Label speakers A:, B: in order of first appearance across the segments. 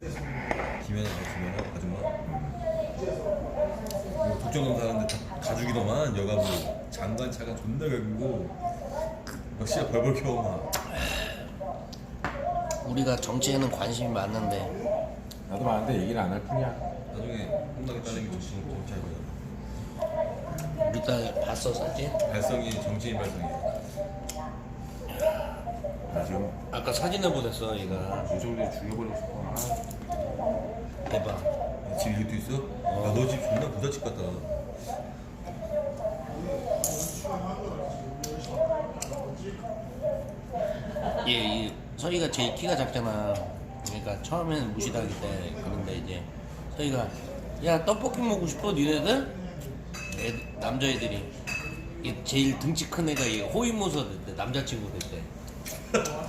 A: 김연아 김연아 아줌마? 뭐 독점검 사는데 다 가죽이더만 여가부 장관 차가 존나 갈고 막 씨야 벌벌 켜고 막.
B: 우리가 정치에는 관심이 많은데.
C: 나도 많은데 얘기를 안 할 뿐이야.
A: 나중에 혼나게 따르는 게 정치 거야
B: 우리 딸 봤어 사진?
A: 발성이 정치인 발성이
C: 나 지금
B: 아까 사진을 보냈어 얘가.
C: 유정대 죽여버리고 싶어.
B: 대박
A: 집 이것도 있어? 아, 너집 존나 부잣집 같다.
B: 얘 이, 서희가 제일 키가 작잖아. 그러니까 처음에는 무시당할 때 그런데 이제 서희가 야 떡볶이 먹고 싶어 니네들? 애, 남자애들이. 얘 제일 등치 큰 애가 얘 호위무사 됐대 남자친구 됐대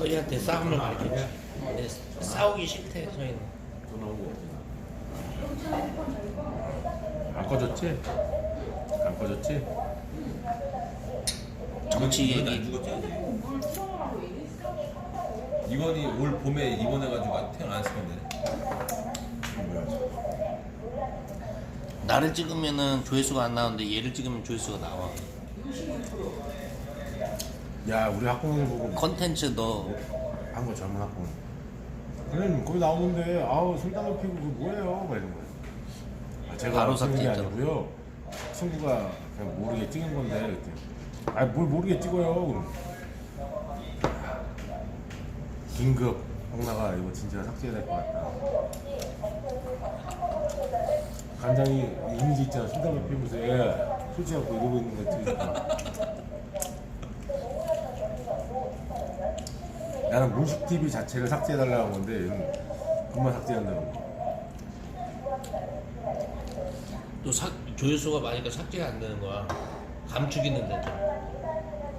B: 서희한테 싸움을 가르치냐? 근데 싸우기 싫대 서희는
C: 전화 오고. 안 꺼졌지? 안 꺼졌지?
B: 정치
A: 안
B: 얘기
A: 이건이 올 봄에 입원해가지고 태어났을 건데
C: 뭐야?
B: 나를 찍으면은 조회수가 안 나오는데 얘를 찍으면 조회수가 나와.
C: 야 우리 학부모님 보고
B: 컨텐츠 너
C: 한거 젊은 학부모. 선생님 거기 나오는데 아우 술담배 피고 그 뭐예요? 막 이런 거예요. 아, 제가
B: 바로
C: 찍은 게. 아니고요. 친구가 그냥 모르게 찍은 건데 그랬더니 아뭘 모르게 찍어요? 그럼 긴급 홍나가 이거 진짜 삭제해야 될 것 같다. 간장이 이미지 있잖아 술담배 피우면서 애 솔직하고 이러고 있는 거 찍으니까 나는 무식 TV 자체를 삭제해달라고 한 건데 얘는 그만 삭제한다고
B: 또 삭, 조회수가 많으니까 삭제가 안 되는 거야. 감축이는 데죠.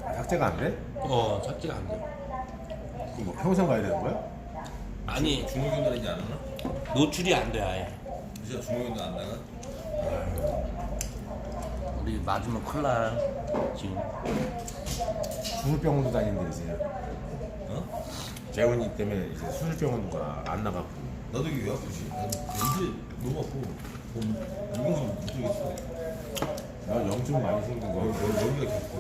C: 아, 삭제가 안 돼?
B: 어, 삭제가 안 돼.
C: 그럼 뭐 평생 가야 되는 거야?
B: 아니
A: 중국인들 이제 안 하나?
B: 노출이 안 돼 아예.
A: 진짜 중국인들 안 나가?
B: 우리 맞으면 큰일 나. 지금
C: 수술병원도 다니는데 이제
A: 어?
C: 재훈이 때문에 이제 수술병원도 안 나갔고.
A: 나도 이게 왜 아프지? 나도 왠지 너무 아프고 뭐, 이건 못 들겠어.
C: 나 염증 많이 생긴
A: 여-
C: 거.
A: 여- 여기가 깊고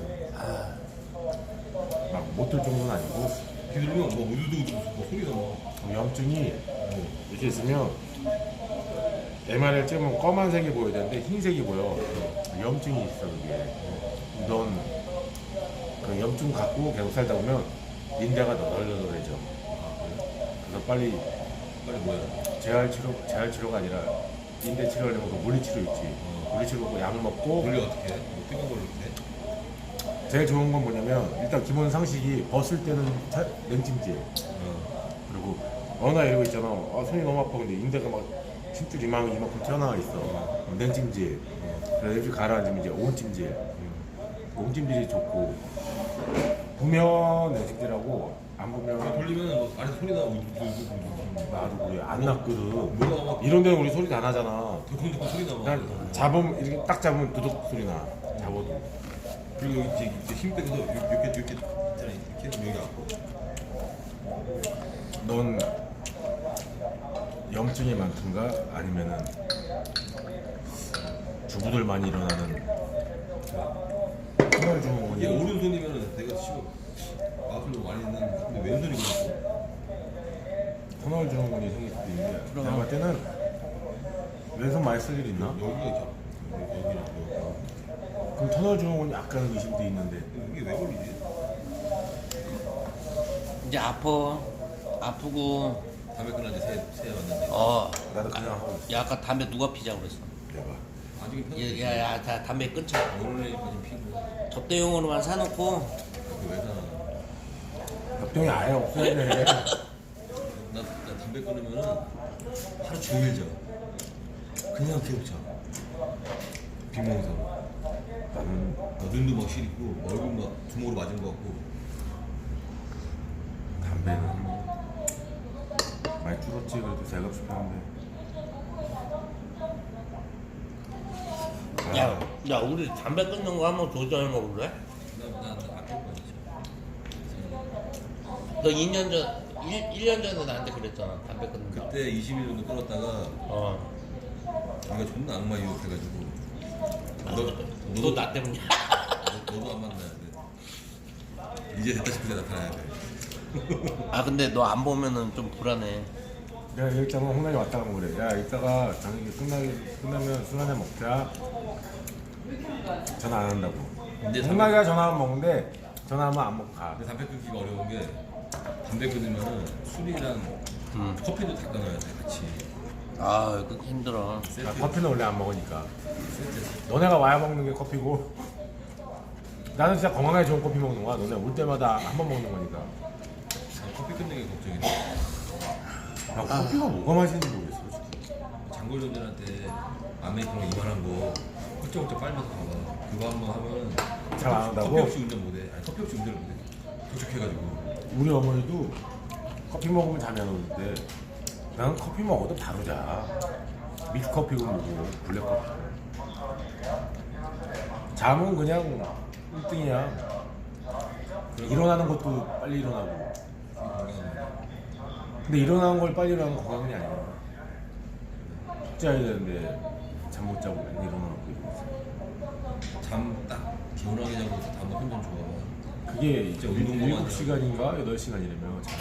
C: 막못 들 정도는 아니고.
A: 비들면 뭐 우두두두 뭐 소리가
C: 뭐그 염증이 이렇게 있으면 MR을 찍으면 검은색이 보여야 되는데 흰색이 보여. 염증이 있어 그게. 넌그 염증 갖고 계속 살다 보면 인대가 너덜너덜해져 그래서 빨리
A: 빨리 뭐야?
C: 재활 치료 재활 치료가 아니라 인대 치료하려면 그 물리 치료 있지. 물리 치료 먹고 약 먹고
A: 원래 어떻게 해? 뭐 뜨거운 걸로 해?
C: 제일 좋은 건 뭐냐면 일단 기본 상식이 벗을 때는 차- 냉찜질.
A: 어.
C: 그리고 어나 이러고 있잖아. 아 손이 너무 아파. 근데 인대가 막 힘줄 이만큼 이만큼 튀어나와 있어. 그럼 냉찜질. 그래서 이렇게 가라앉으면 이제 온찜질. 온찜질이 좋고 부면 냉찜질하고 안 부면
A: 돌리면 뭐 안에서 소리 나고 우두두두
C: 나도 그래 안 났거든
A: 뭐가 막
C: 이런 데는 우리 소리 다 나잖아.
A: 덕분덕분 소리 나난막
C: 잡으면 이렇게 딱 잡으면 두둑 소리 나. 잡아도.
A: 그리고 여기 이제 이제 힘 빼고서 이렇게 이렇게 이렇게 있잖아. 이렇게 하면 여기 아파
C: 넌 염증이 많든가 아니면은 주부들 많이 일어나는 터널
A: 얘
C: 증후군이
A: 오른손이면 내가 치고 마술로 많이 있는 근데 왼손이 그렇고
C: 터널 증후군이 생길 수도 있는데 내가 볼 때는 왼손 많이 쓸일 있나?
A: 여기가 이렇게 여기랑 여기
C: 그럼 터널 증후군이 약간 의심도 있는데
A: 이게 왜 걸리지?
B: 이제 아파. 아프고
A: 담배 끊은 세 왔는데
B: 어.
C: 나도 그냥 하고 있어
B: 야 아까 담배 누가 피자고 그랬어.
C: 내가
A: 아직은 편하지
B: 야야 다 담배 끊자.
A: 오늘 많이 피고
B: 접대용으로만 사놓고.
A: 그왜 사나
C: 협동이 아예 없어야 돼
A: 나, 나 담배 끊으면은 하루 종일 자. 그냥 계속 자. 빈몸으로
C: 나는
A: 나 눈도 막 시리고 얼굴 막 주먹으로 맞은 거 같고.
C: 담배는 많이 줄었지 그래도 제값이 하는데
B: 야야 우리 담배 끊는 거 한번 도전해 먹을래? 너 2년 전 1, 1년 전에 나한테 그랬잖아 담배 끊는다
A: 그때 20일 정도 끊었다가
B: 어
A: 우리가 존나 악마 유혹해가지고 너,
B: 너도 나 때문이야
A: 너, 너도 안 만나야 돼. 이제 됐다 싶을 때 나타나야 돼.
B: 아 근데 너 안 보면은 좀 불안해
C: 내가 일단은 홍남이 왔다 가면 그래. 야 이따가 저녁에 끝나기 끝나면 술 한잔 먹자. 전화 안 한다고.
A: 근데
C: 홍남이가 전화하면 먹는데 전화하면 안 먹고 가.
A: 근데 담배 끊기가 어려운 게 담배 끊으면 술이랑
B: 음.
A: 커피도 다 끊어야 돼 같이.
B: 아 그거 힘들어
A: 세트.
C: 나 커피는 원래 안 먹으니까.
A: 세트.
C: 너네가 와야 먹는 게 커피고. 나는 진짜 건강에 좋은 커피 먹는 거야. 너네 올 때마다 한 번 먹는 거니까.
A: 아, 커피 끊는 게 걱정이네.
C: 야, 커피가 뭐가 맛있는지 모르겠어. 솔직히.
A: 장골년들한테 아메리카노 이만한 거 훌쩍훌쩍 빨면서. 그거 한번 하면
C: 잘 안 한다고?
A: 커피 없이 운전 못해. 아니 커피 없이 운전을 못해. 도착해가지고.
C: 우리 어머니도 커피 먹으면 잠이 안 오는데 나는 커피 먹어도 바로 자. 믹스커피고 뭐고 블랙커피. 잠은 그냥 1등이야. 일어나는 것도 빨리 일어나고. 근데 일어나는 걸 빨리 일어나는 건 건강이 아니야. 숙제해야 되는데 잠 못 자고 맨날 일어나고 이러면서.
A: 잠딱 개운하게 자고 다음날 혼전 좋아.
C: 그게
A: 진짜 운동만
C: 7시간인가 8시간이라며 잠.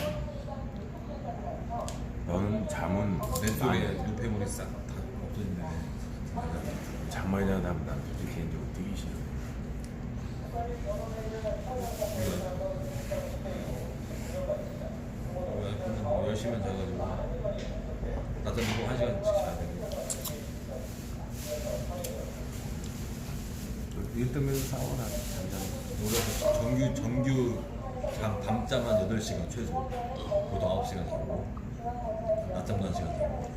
C: 너는 잠은
A: 내 속에 노폐물이 싹 다 없어진다네.
C: 잠 많이 자는 사람 난 솔직히 개인적으로 되게 싫어.
A: 우리가 뭐 열심히 자가지고 낮잠 자고 한 시간씩 자야 되고.
C: 일 때문에 사고 나 잠자는
A: 우리가 정규 정규 잠 밤잠 한 8시간 최소. 보통 9시간 자고 낮잠도 1시간 자고.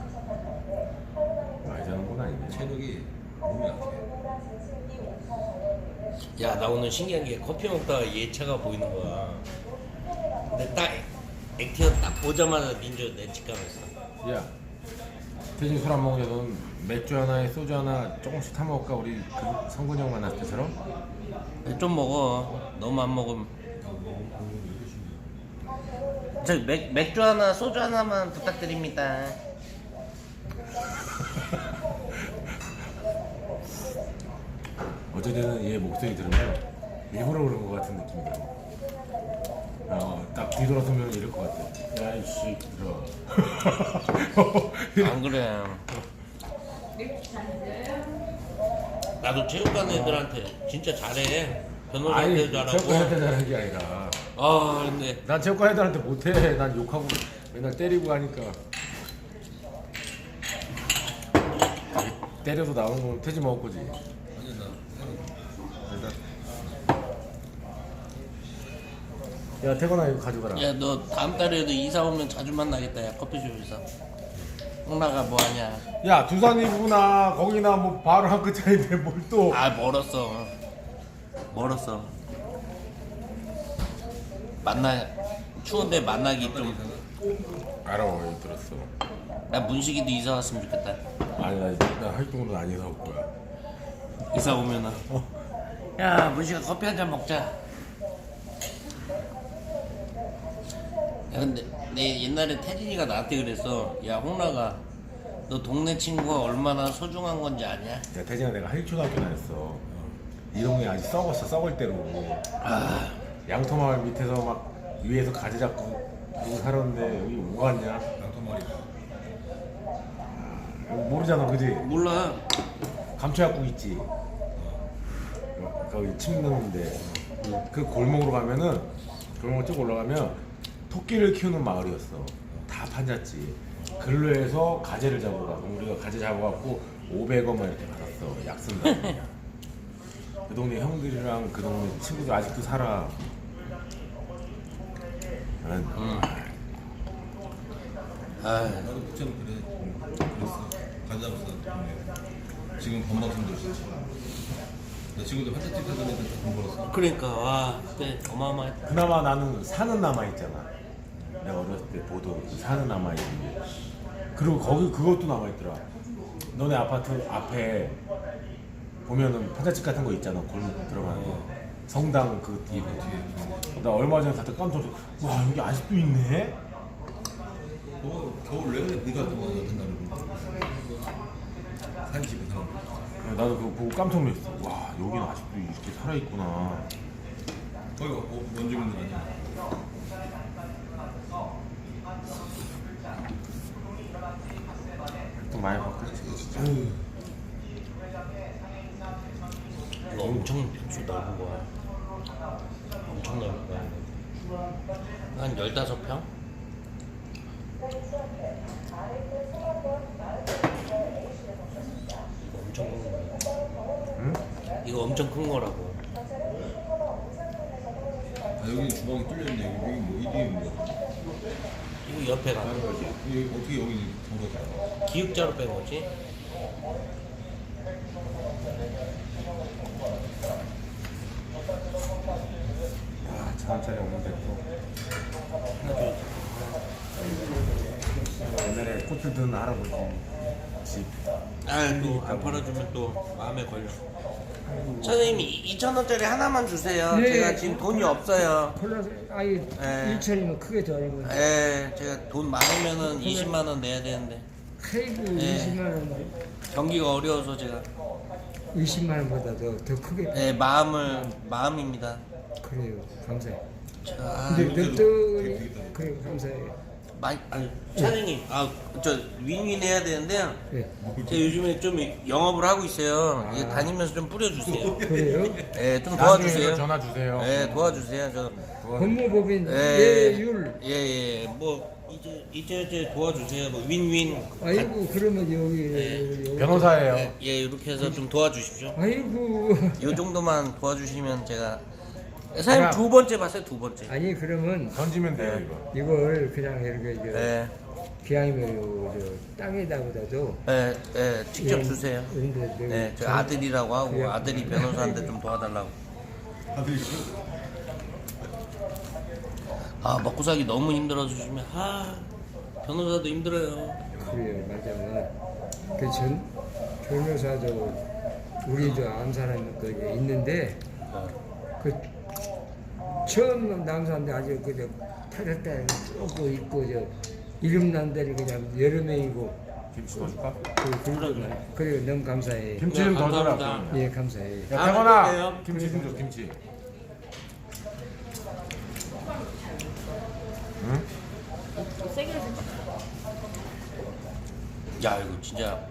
C: 거 많이 자는 건 아니네.
A: 체력이 몸이 약해.
B: 야나 오늘 신기한 게 커피 먹다가 얘 차가 보이는 거야 근데 딱 액티어 딱 보자마자 닌자 내집 가면서
C: 야, 태진 술 안? 넌 맥주 하나에 소주 하나 조금씩 타 먹을까? 우리 그 성근이 형 만났을 때처럼?
B: 좀 먹어 너무 안 먹으면 저 맥, 맥주 하나 소주 하나만 부탁드립니다
C: 어제는 얘 목소리 들으면 일부러 그런 것 같은 느낌이 들어. 어, 딱 뒤돌아서면 이럴 것 같아. 야, 이씨, 들어.
B: 안 그래 나도 체육관 애들한테 진짜 잘해
C: 아니,
B: 변호사한테
C: 체육관
B: 잘하고
C: 애들 하는 게 아니라.
B: 아 근데
C: 난 체육관 애들한테 못해. 난 욕하고 맨날 때리고 가니까. 때려도 나오는 건 태지 먹을 거지.
A: 아니 나
C: 야, 태건아 이거 가져가라.
B: 야 너 다음 달에도 이사 오면 자주 만나겠다 야 커피숍에서 홍나가 뭐하냐
C: 야, 두산이구나. 거기나 뭐 바로 한 끗 차이인데 뭘 또.
B: 아 멀었어 멀었어 만나 추운데 만나기 좀 나
C: 알아, 여기 들었어.
B: 문식이도 이사 왔으면 좋겠다
C: 아니, 나, 나 활동으로 안 이사 올 거야.
B: 이사 오면은 야 문식아 커피 한 잔 먹자 야 근데 내 옛날에 태진이가 나한테 그랬어 야 홍나가 너 동네 친구가 얼마나 소중한 건지 아냐?
C: 야, 태진아 내가 한일초등학교 다녔어. 이 동네 아직 썩었어, 썩을 대로.
B: 아
C: 양토마을 밑에서 막 위에서 가지 잡고 그러고 살았는데 여기 뭐가 왔냐?
A: 양토마리.
C: 모르잖아, 그지?
B: 몰라
C: 감초약국 있지? 어, 거기 침 넣는데 그 골목으로 가면은 골목 쭉 올라가면 토끼를 키우는 마을이었어. 다 판잣지. 근로에서 가재를 잡으러 가고 우리가 가재 잡아갖고 500원 막 이렇게 받았어. 약 쓴다. 그 동네 형들이랑 그 동네 친구들 아직도 살아. 난
B: 응. 아
A: 나도 그때는 그래. 응, 그랬어. 가져잡았어. 동네. 지금 건방진도 진짜. 나 친구들 환자집 사던 애들 다돈 벌었어.
B: 그러니까 와 그때 어마어마했다
C: 그나마 나는 산은 남아 있잖아. 내가 어렸을 때 보던 그 산은 남아 있는데. 그리고 거기 그것도 남아 있더라. 너네 아파트 앞에 보면은 판자집 같은 거 있잖아 골목 들어가는 거 성당 그 뒤에. 나 얼마 전에 갔다 깜짝 놀랐어 와 여기 아직도 있네
A: 어, 겨울 내내 비 같은 거 같은 날은 산 집에 사람.
C: 그래, 나도 그거 보고 깜짝 놀랐어 와 여기는 아직도 이렇게 살아있구나
A: 거기 어, 원주민들 아니야?
C: 또 많이 바뀌었지 진짜
B: 이거 엄청 평수 넓은 거야. 엄청 넓은 거야. 한 15평? 이거 엄청 큰 거야.
C: 응?
B: 이거 엄청 큰 거라고.
A: 아, 여기 주방이 뚫려있네. 여기 뭐 뭐야?
B: 이거 옆에 가.
A: 여기 어떻게 여기 잠궈져?
B: 기역자로 뺀 거지?
C: 아 천원짜리 없는데 또. 옛날에 꽃을 드는 할아버지 집
B: 아, 또안 팔아주면 또 마음에 걸려. 선생님 2천 원짜리 하나만 주세요.
D: 네.
B: 제가 지금 돈이 없어요.
D: 플러스 아이
B: 네.
D: 1천이면 크게 더 거지.
B: 예, 제가 돈 많으면은 20만 원 내야 되는데
D: 아이고
B: 네.
D: 20만 원,
B: 경기가 어려워서 제가
D: 20만 원보다 더, 더 크게
B: 예, 마음을 마음입니다.
D: 그래요. 감사해.
B: 제가 아,
D: 근데
A: 이것도
D: 너또
A: 되게 되겠다.
D: 그래 감사해.
B: 많이 아니 사장님 아 저 윈윈 해야 되는데요.
D: 네.
B: 제가 요즘에 좀 영업을 하고 있어요. 이게 다니면서 좀 뿌려주세요.
D: 그래요?
B: 예, 좀
C: 나중에
B: 도와주세요.
C: 전화 주세요
B: 예, 도와주세요. 저
D: 법무법인
B: 예,
D: 예율.
B: 예, 예, 뭐 이제 이제 이제 도와주세요. 뭐 윈윈.
D: 아이고 그러면 여기
B: 네.
D: 여기-
C: 변호사예요
B: 예, 예, 이렇게 해서 좀 도와주십시오.
D: 아이고
B: 이 정도만 도와주시면 제가 사장님
C: 야.
B: 두 번째 봤어요, 두 번째.
D: 아니 그러면
C: 던지면 돼요 이거
D: 이걸 그냥 이렇게 저
B: 예,
D: 기왕이면 요, 저 땅에다보다도
B: 예, 예, 직접
D: 예,
B: 주세요. 네, 저
D: 전-
B: 아들이라고 하고
D: 그냥-
B: 아들이 변호사인데 좀 도와달라고.
A: 아들이
B: 아 먹고 살기 너무 힘들어서 요즘에 아 변호사도 힘들어요.
D: 그래요 맞아요. 그전 변호사도 우리 저 암사라는 거 이게 있는데 그 처음 남사인데 아주 그저 타졌다 쫓고 있고 저 이름 난 데를 그냥 여러 명이고
C: 김치 더 줄까?
D: 그, 그, 그래요 너무 감사해.
C: 김치 좀 더 줘라
B: 감사합니다.
D: 예 감사해.
C: 야
B: 아,
C: 태건아? 김치 좀 줘 김치 응?
B: 야 이거 진짜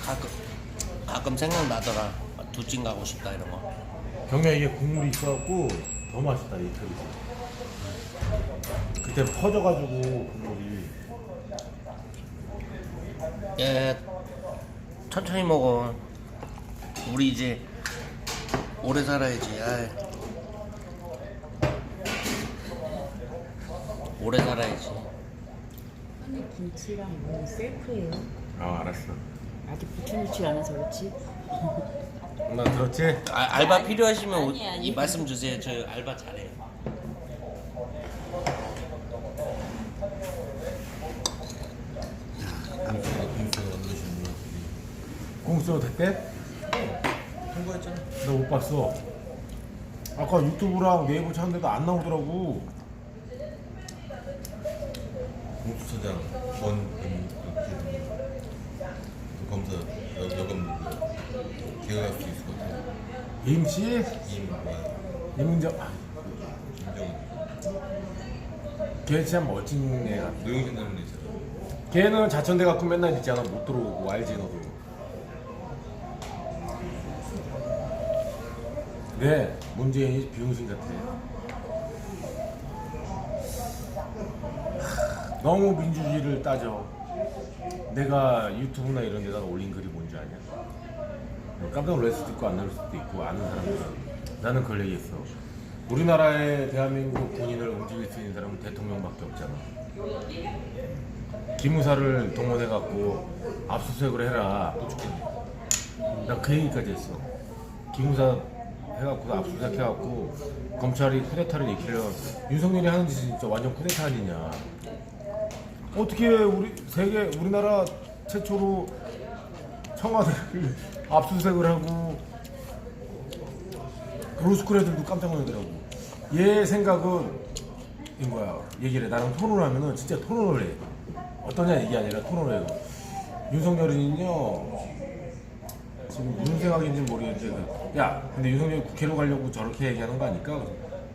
B: 가끔 가끔 생각나더라. 두찜 가고 싶다 이런 거.
C: 경미야 이게 국물이 있어갖고 더 맛있다 이 털이 그때 퍼져가지고 국물이
B: 예, 천천히 먹어. 우리 이제 오래 살아야지. 아이. 오래 살아야지.
E: 아니 김치랑 뭐 셀프예요.
C: 아 알았어
E: 아직 붙여놓지 않아서 그렇지.
C: 나 들었지?
B: 아, 알바 필요하시면 오-
E: 아니, 아니.
B: 이 말씀 주세요. 저 알바 잘해요.
A: 공수가 공수가 만들어주는 거야.
C: 공수 됐대?
A: 통과했잖아.
C: 나 못 봤어 아까 유튜브랑 네이버 찾는데도 안 나오더라고
A: 공수처장 권 그, 그 검사 여, 여검 그 개혁할 수 같아.
C: 임씨?
A: 임
C: 임은정 아,
A: 임정은
C: 걔 진짜 멋진 애야
A: 노영신 닮은 애 있잖아.
C: 걔는 자천대 갖고 맨날 있잖아? 못 들어오고 알지 너도. 네 문재인이 비용신 같아. 하, 너무 민주주의를 따져. 내가 유튜브나 이런 데다가 올린 글이 뭔지 아냐? 뭐 깜짝 놀랄 수도 있고 안 놀랄 수도 있고 아는 사람들은 나는 그걸 얘기했어 우리나라의 대한민국 군인을 움직일 수 있는 사람은 대통령밖에 없잖아 기무사를 동원해갖고 압수수색을 해라. 나 그 얘기까지 했어. 기무사 해갖고 압수수색 해갖고 검찰이 쿠데타를 일으키려 윤석열이 하는 짓이 진짜 완전 쿠데타 아니냐. 어떻게 우리 세계 우리나라 최초로 청와대를 압수수색을 하고 로스쿨 애들도 깜짝 놀더라고. 얘 생각은 인 거야. 얘기를 해. 나랑 토론을 하면은 진짜 토론을 해. 어떠냐 얘기 아니라 토론을 해요. 윤석열이는요. 지금 무슨 생각인지 모르겠는데 야 근데 윤석열이 국회로 가려고 저렇게 얘기하는 거 아닐까?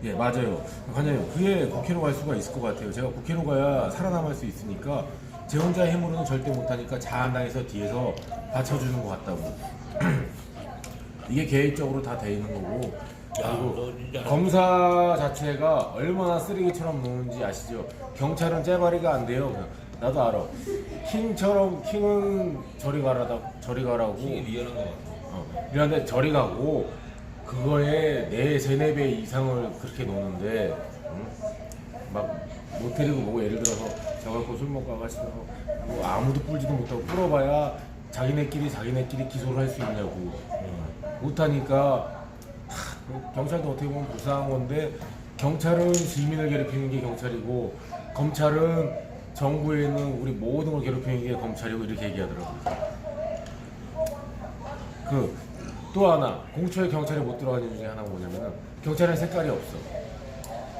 C: 예 맞아요 관장님 그게 국회로 갈 수가 있을 것 같아요 제가 국회로 가야 살아남을 수 있으니까 제 혼자의 힘으로는 절대 못하니까 자한당에서 뒤에서 받쳐주는 것 같다고 이게 계획적으로 다 돼 있는 거고
B: 야,
C: 그리고 검사 자체가 얼마나 쓰레기처럼 노는지 아시죠? 경찰은 째바리가 안 돼요. 나도 알아. 킹처럼 킹은 저리 가라다 저리 가라고.
A: 킹이 미안한 거 같아.
C: 어, 이런데 저리 가고 그거에 네 세네 배 이상을 그렇게 노는데 응? 막못 데리고 뭐고 예를 들어서 저 갖고 술 먹고 아가씨가 뭐 아무도 뿔지도 못하고 뿔어봐야 자기네끼리 자기네끼리 기소를 할 수 있냐고 응. 못하니까 하, 그 경찰도 어떻게 보면 불쌍한 건데 경찰은 시민을 괴롭히는 게 경찰이고 검찰은 정부에 있는 우리 모든 걸 괴롭히는 게 검찰이고 이렇게 얘기하더라고요. 그 또 하나 공처에 경찰이 못 들어가는 중에 하나가 뭐냐면은 경찰은 색깔이 없어.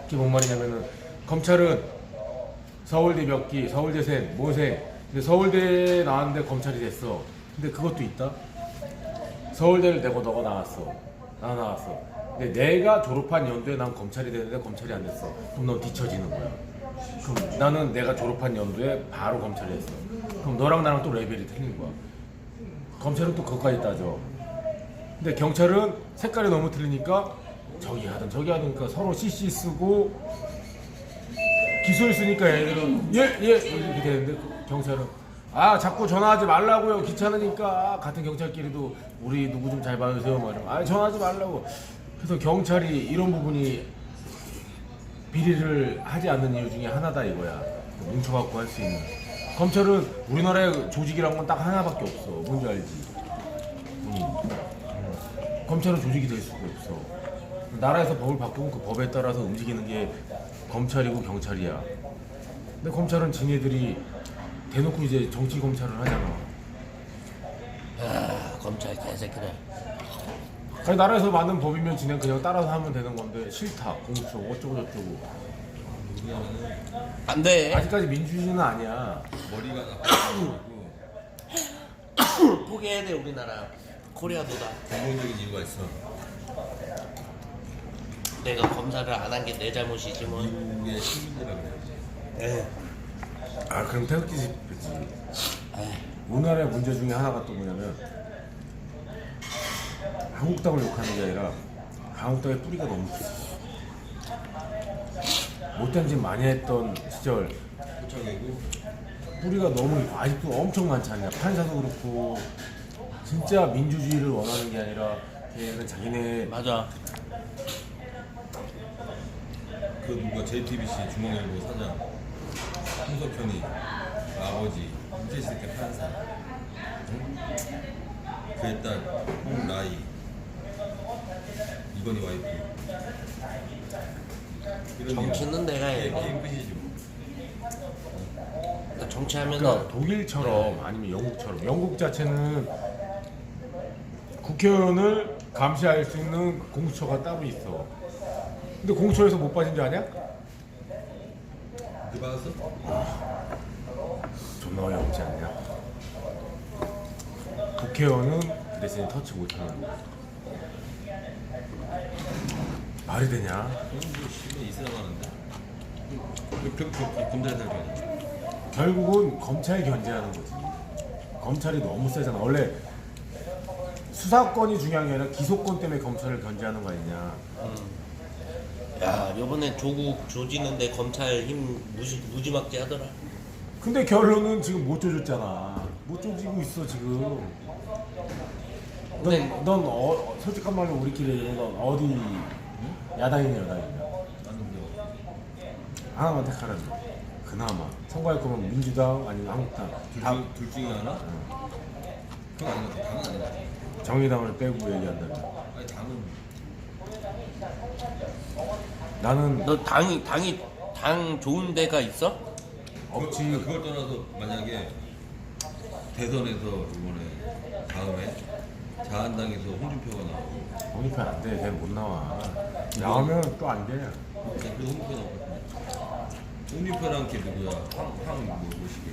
C: 그게 뭔 말이냐면은 검찰은 서울대 몇 기, 서울대생, 모생. 근데 서울대 나왔는데 검찰이 됐어. 근데 그것도 있다. 서울대를 내고 너가 나왔어. 나 나왔어. 근데 내가 졸업한 연도에 난 검찰이 되는데 검찰이 안 됐어. 그럼 넌 뒤처지는 거야. 그럼 나는 내가 졸업한 연도에 바로 검찰이 됐어. 그럼 너랑 나랑 또 레벨이 틀린 거야. 검찰은 또 그것까지 따져. 근데 경찰은 색깔이 너무 틀리니까 저기 하든 저기 하든 그러니까 서로 CC 쓰고 기소했으니까 얘들은 예예. 이렇게 되는데 경찰은. 아 자꾸 전화하지 말라고요. 귀찮으니까. 같은 경찰끼리도 우리 누구 좀 잘 봐주세요. 뭐 이러면. 아 전화하지 말라고. 그래서 경찰이 이런 부분이 비리를 하지 않는 이유 중에 하나다 이거야. 뭉쳐갖고 할 수 있는. 검찰은 우리나라의 조직이란 건 딱 하나밖에 없어. 뭔지 알지? 음. 검찰은 조직이 될 수가 없어. 나라에서 법을 바꾸면 그 법에 따라서 움직이는 게 검찰이고 경찰이야. 근데 검찰은 지네들이 대놓고 이제 정치 검찰을 하잖아.
B: 아, 검찰 개새끼들.
C: 아니 나라에서 만든 법이면 지네 그냥 따라서 하면 되는 건데 싫다 공수 어쩌고 저쩌고.
B: 안 돼.
C: 아직까지 민주주의는 아니야.
A: 머리가 나빠가지고
B: 포기해야 돼 우리나라. 코리아도 다.
A: 근본적인 이유가 있어.
B: 내가 검사를 안 한 게 내 잘못이지 뭐.
A: 미국의 시민이라 그래야지.
B: 에.
C: 아 그럼 태극기 집회지.
B: 에이.
C: 우리나라의 문제 중에 하나가 또 뭐냐면 한국당을 욕하는 게 아니라 한국당의 뿌리가 너무 깊어. 못된 짓 많이 했던 시절
A: 포착이고
C: 뿌리가 너무. 아직도 엄청 많지 않냐. 판사도 그렇고 진짜 민주주의를 원하는 게 아니라 걔는 자기네
B: 맞아.
A: 그 누가 JTBC 중앙일보 사장 홍석현이 아버지 임재실 때 판사 응? 그의 딸 홍라이 이건희 와이프 이런
B: 정치는 내가 해.
A: 게 게임 끝이지 뭐.
B: 그러니까 정치하면은
C: 그러니까 독일처럼 아니면 영국처럼 영국 자체는 국회의원을 감시할 수 있는 공수처가 따로 있어. 근데 공수처에서 못 빠진 줄 아냐?
A: 그 받았어?
C: 존나 어이없지 않냐? 국회의원은 그 대신에 터치 못하는 거. 말이 되냐?
A: 그건 뭐 씨발 이슬람하는데 그, 그, 그, 검찰 살잖아
C: 결국은 검찰 견제하는 거지. 검찰이 너무 세잖아. 원래 수사권이 중요한 게 아니라 기소권 때문에 검찰을 견제하는 거 아니냐.
B: 야 요번에 조국 조지는데 검찰 힘 무지 무지막지 하더라.
C: 근데 결론은 지금 못 조졌잖아. 못 조지고 있어 지금.
B: 근데-
C: 넌, 넌 어, 솔직한 말로 우리끼리 얘기해. 넌 어디 야당이냐 여당이냐.
A: 나는 뭐
C: 하나만 택하라는 거. 그나마 선거할 거면 민주당 아니면 한국당.
A: 둘,
C: 다
A: 중, 둘 중에 하나? 그건 아닌 것 같아 당은 아닌 것 같아
C: 정의당을 빼고 얘기한다면
A: 아니 당은
C: 나는
B: 너 당이 당이 당 좋은 데가 있어?
C: 없지.
A: 그, 그걸 떠나서 만약에 대선에서 이번에 다음에 자한당에서 홍준표가 나오고
C: 홍준표 안 돼. 걔는 못 나와. 나오면 또 안 돼.
A: 자, 그래서 홍준표 나오거든요. 홍준표랑 걔 누구야? 황황뭐 뭐시게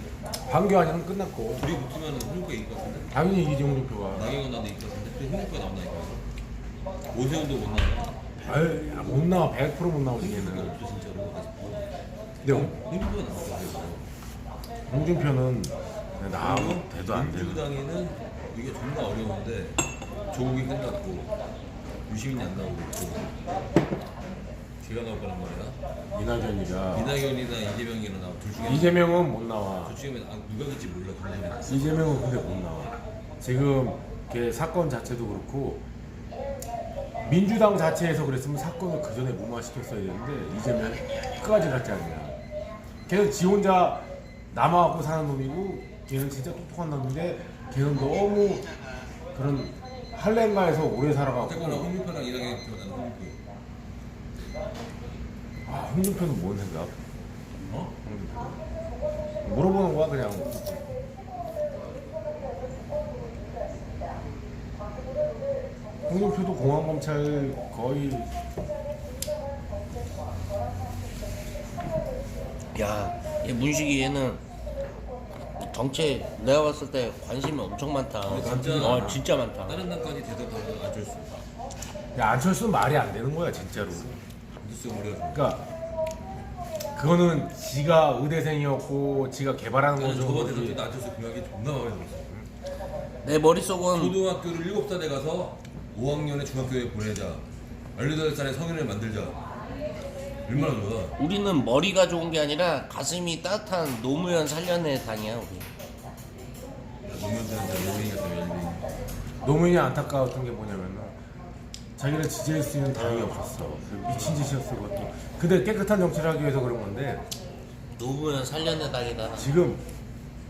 C: 황교안이는 끝났고.
A: 둘이 붙으면 홍준표가 이길 것 같은데
C: 당연히 이기지 홍준표가.
A: 나경원 나도 이길 것 같은데 또 홍준표가 나온다니까 오세훈도 못 나와
C: 아유, 야, 못 나와. 100%못 나오지 걔는.
A: 없어 진짜로
C: 근데 홍-
A: 홍준표가 나왔어
C: 홍준표는 나하고
A: 그리고
C: 대도 안 되는.
A: 민주당에는 이게 정말 어려운데 조국이 끝났고 유시민이 안 나오고 있고 걔가 나올 거란 말이야
C: 이낙연이가.
A: 이낙연이나 이재명이나 나와 둘 중에
C: 이재명은 못 나와.
A: 둘 중에 아, 누가 될지 몰라 그런 소리
C: 이재명은 근데 못 나와. 지금 걔 사건 자체도 그렇고 민주당 자체에서 그랬으면 사건을 그 전에 무마시켰어야 되는데 이재명 끝까지 갔지 않냐. 걔는 지 혼자 남아갖고 사는 놈이고 걔는 진짜 똑똑한 놈인데 걔는 너무 그런 할렘가에서 오래
A: 어쨌거나
C: 살아갖고
A: 홍준표랑 붙으면 나는 홍준표
C: 아, 홍준표는 뭔 생각?
A: 어?
C: 홍준표. 물어보는 거야 그냥. 홍준표도 공안검찰 거의
B: 야, 얘 문식이 얘는 정치 내가 봤을 때 관심이 엄청 많다.
A: 근데 진짜
B: 어, 진짜 많다.
A: 다른 당까지 대답하면 안철수
C: 야 안철수는 말이 안 되는 거야 진짜로.
A: 뉴스 올려줘
C: 그러니까 그거는 지가 의대생이었고 지가 개발하는
A: 나는
C: 거죠.
A: 대선 때 안철수 그 이야기 존나 마음에 들었어
B: 내 머릿속은
A: 초등학교를 7살에 가서 5학년에 중학교에 보내자 18살에 성인을 만들자 얼마나 좋아
B: 우리는 머리가 좋은 게 아니라 가슴이 따뜻한 노무현 살려내 당이야 우리.
A: 노무현들한테 열린이 같은 열린이
C: 노무현이 안타까웠던 게 뭐냐면은 자기를 지지할 수 있는 당이 없었어. 그 미친 짓이었어 그것도. 근데 깨끗한 정치를 하기 위해서 그런 건데
B: 노무현 살려내 당이다.
C: 지금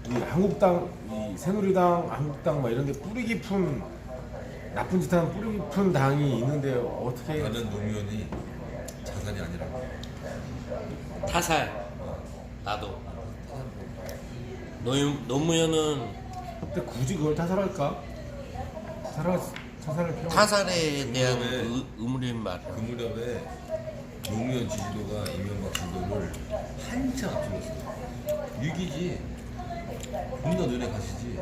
C: 이 한국당, 이 새누리당, 한국당 막 이런 데 뿌리 깊은 나쁜 짓 하는 뿌리 깊은 당이 있는데 어떻게
A: 나는 노무현이 자산이 아니라고
B: 타살. 나도. 노, 노무현은
C: 근데 굳이 그걸 타살할까? 타살 타살할 필요
B: 타살에 대한
A: 왜?
B: 의, 의무린 말.
A: 그 무렵에 노무현 지지도가 이명박 지도를 한참 앞질렀어 위기지 존나 눈에 가시지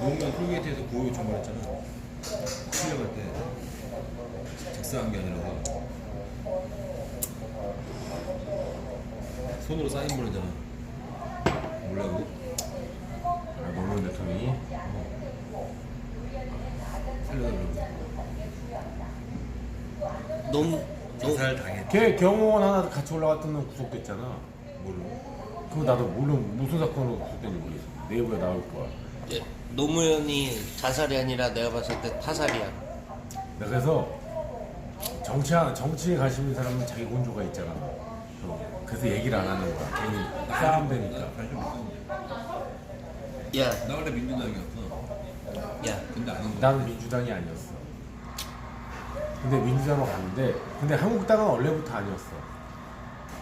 A: 노무현 톨게이트에서 고유 요청을 했잖아 출력할 때 작사한 게 아니라 손으로 사인 보내잖아 몰라고?
C: 아, 노무현 대통령이
A: 살려달라고
B: 너무 너,
A: 자살 당했
C: 걔 경호원 하나 같이 올라갔던 놈 구속됐잖아.
A: 뭘로?
C: 그거 나도 물론 무슨 사건으로 구속된지 모르겠어. 네이버에 나올 거야.
B: 예, 노무현이 자살이 아니라 내가 봤을 때 타살이야.
C: 나 그래서 정치 정치에 관심 있는 사람은 자기 원조가 있잖아. 어, 그래서 얘기를 안 하는 거야. 괜히 싸움 되니까.
A: 관심
B: 야,
A: 나 원래 민주당이었어
B: 야,
A: 근데 아닌 거야
C: 나는 민주당이 아니었어. 근데 민주당으로 갔는데, 근데 한국당은 원래부터 아니었어.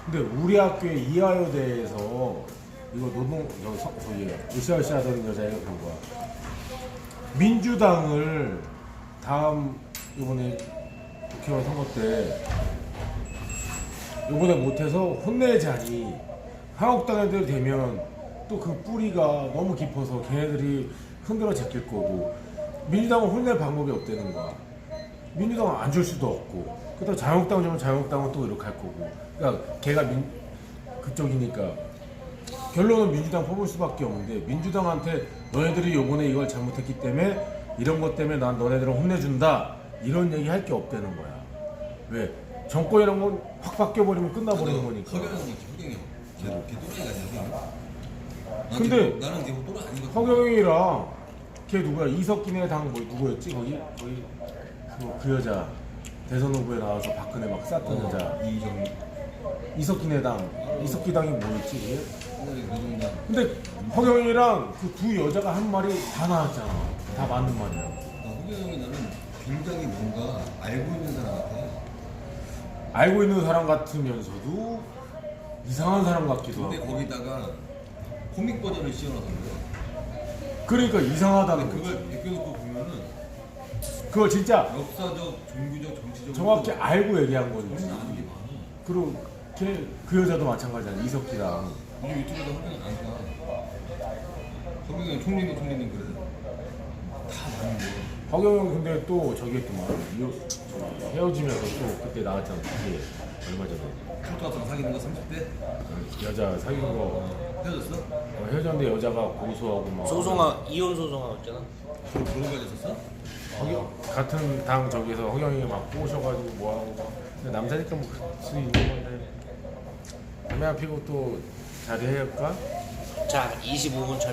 C: 근데 우리 학교의 이화여대에서 이거 노동 여기 서- 저기 으쌰으쌰 하던 여자애가 그런 거야. 민주당을 다음 이번에 국회의원 선거 때 이번에 못해서 혼내자니 한국당 애들 되면 또 그 뿌리가 너무 깊어서 걔네들이 흔들어 제낄 거고 민주당은 혼낼 방법이 없다는 거야. 민주당은 안 줄 수도 없고 그다음 자유한국당 주면 자유한국당은 또 이렇게 할 거고 그러니까 걔가 민 그쪽이니까 결론은 민주당 뽑을 수밖에 없는데 민주당한테 너네들이 요번에 이걸 잘못했기 때문에 이런 것 때문에 난 너네들을 혼내준다. 이런 얘기 할 게 없다는 거야. 왜? 정권이란 건 확 바뀌어버리면 끝나버리는 거니까.
A: 허경영이 허경영 걔, 걔 또라이가 아니야
C: 근데-
A: 나는 걔 또라이 아니거든.
C: 허경영이랑 걔 누구야? 이석기네 당 뭐 누구였지? 거기? 거기 그, 그 여자. 대선 후보에 나와서 박근혜 막 쌌던 여자.
A: 이정
C: 이석기네 당. 이석기 당이 뭐였지?
A: 노동당
C: 근데 허경이랑 그 두 여자가 한 말이 다 나왔잖아. 다 맞는 말이야.
A: 허경영이 나는 굉장히 뭔가 알고 있는 사람 같아
C: 알고 있는 사람 같으면서도 이상한 사람 같기도
A: 근데
C: 하고.
A: 거기다가 코믹 버전을 그래
C: 그러니까 이상하다는
A: 근데
C: 거지.
A: 그걸 벗겨놓고 보면은
C: 그걸 진짜
A: 역사적, 종교적, 정치적
C: 정확히 알고 얘기한 거지.
A: 훨씬 아는 게 많아.
C: 그리고 걔, 그 여자도 마찬가지잖아. 이석기랑.
A: 요즘 유튜브에서 확인을 안 가. 성경이 총리는 총리는 그래. 다 아는 거야.
C: 허경영 근데 또 저기 했더만 이- 헤어지면서 또 그때 나왔잖아. 그게 얼마 전에
A: 초등학생 사귀는 거 30대?
C: 그 여자 사귄 거
A: 어, 헤어졌어?
C: 어, 헤어졌는데 여자가 고소하고 막
B: 소송하 이혼 소송하고 있잖아.
A: 그런 그런 거 있었어?
C: 허경, 같은 당 저기서 허경영이 막 꼬셔가지고 뭐하고 막 근데 남자니까 뭐 그럴 수 있는 건데 담배 안 피고 또 자리 해할까?
B: 자, 25분 차.